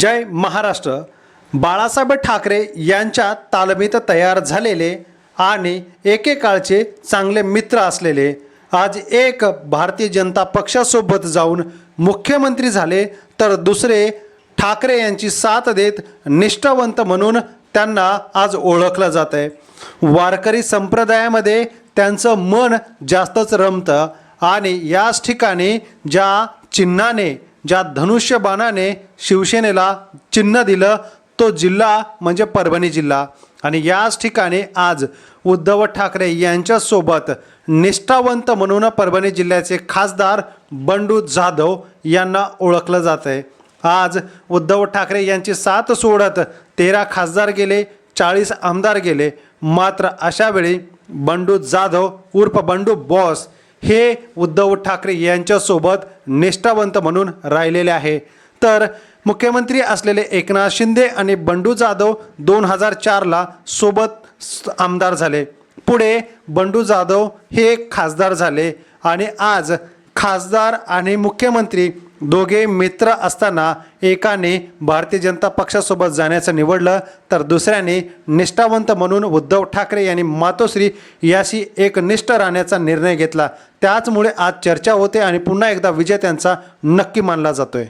जय महाराष्ट्र. बाळासाहेब ठाकरे यांच्या तालमीत तयार झालेले आणि एकेकाळचे चांगले मित्र असलेले आज एक भारतीय जनता पक्षासोबत जाऊन मुख्यमंत्री झाले तर दुसरे ठाकरे यांची साथ देत निष्ठावंत म्हणून त्यांना आज ओळखलं जात आहे वारकरी संप्रदायामध्ये त्यांचं मन जास्तच रमतं आणि याच ठिकाणी ज्या चिन्हाने ज्या धनुष्यबाणाने शिवसेनेला चिन्ह दिलं तो जिल्हा म्हणजे परभणी जिल्हा. आणि याच ठिकाणी आज उद्धव ठाकरे यांच्यासोबत निष्ठावंत म्हणून परभणी जिल्ह्याचे खासदार बंडू जाधव यांना ओळखलं जात आहे आज उद्धव ठाकरे यांची साथ सोडत तेरा खासदार गेले चाळीस आमदार गेले. मात्र अशावेळी बंडू जाधव उर्फ बंडू बॉस हे उद्धव ठाकरे यांच्यासोबत निष्ठावंत म्हणून राहिलेले आहे. तर मुख्यमंत्री असलेले एकनाथ शिंदे आणि बंडू जाधव दोन हजार चारला सोबत स- आमदार झाले. पुढे बंडू जाधव हे खासदार झाले आणि आज खासदार आणि मुख्यमंत्री दोघे मित्र असताना एकाने भारतीय जनता पक्षासोबत जाण्याचं निवडलं तर दुसऱ्याने निष्ठावंत म्हणून उद्धव ठाकरे यांनी मातोश्री याशी एक निष्ठ राहण्याचा निर्णय घेतला. त्याचमुळे आज चर्चा होते आणि पुन्हा एकदा विजय त्यांचा नक्की मानला जातोय.